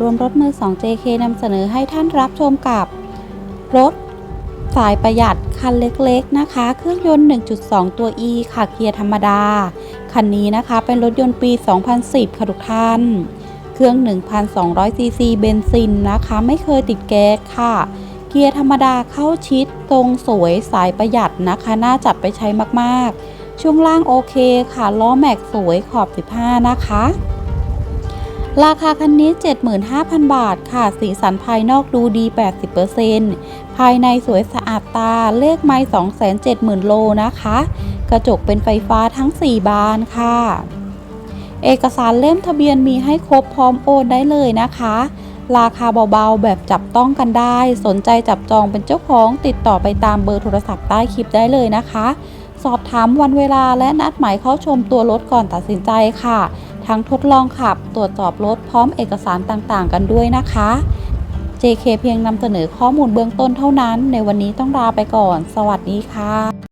รวมรถมือ 2 JK นำเสนอให้ท่านรับชมกับ รถสายประหยัดคันเล็กๆนะคะ เครื่องยนต์ 1.2 ตัว E ค่ะเกียร์ธรรมดา คันนี้นะคะเป็นรถยนต์ปี 2010 ค่ะทุกท่าน เครื่อง 1,200 ซีซีเบนซินนะคะ ไม่เคยติดแก๊สค่ะ เกียร์ธรรมดาเข้าชิด ตรงสวยสายประหยัดนะคะ น่าจับไปใช้มากๆ ช่วงล่างโอเคค่ะ ล้อแม็กสวยขอบ 15 นะคะ ราคาคันนี้ 75,000 บาทค่ะ สีสันภายนอกดูดี 80%ภายในสวยสะอาดตา เลขไม้270,000 โลนะคะ กระจกเป็นไฟฟ้าทั้ง 4 บานค่ะ เอกสารเล่มทะเบียนมีให้ครบพร้อมโอนได้เลยนะคะ ราคาเบาๆ แบบจับต้องกันได้ สนใจจับจองเป็นเจ้าของติดต่อไปตามเบอร์โทรศัพท์ใต้คลิปได้เลยนะคะ สอบถามวันเวลาและนัดหมายเข้าชมตัวรถก่อนตัดสินใจค่ะ ทั้งทดลองขับตรวจสอบรถพร้อมเอกสารต่างๆ กันด้วยนะคะ JK เพียงนำเสนอข้อมูลเบื้องต้นเท่านั้น ในวันนี้ต้องลาไปก่อน สวัสดีค่ะ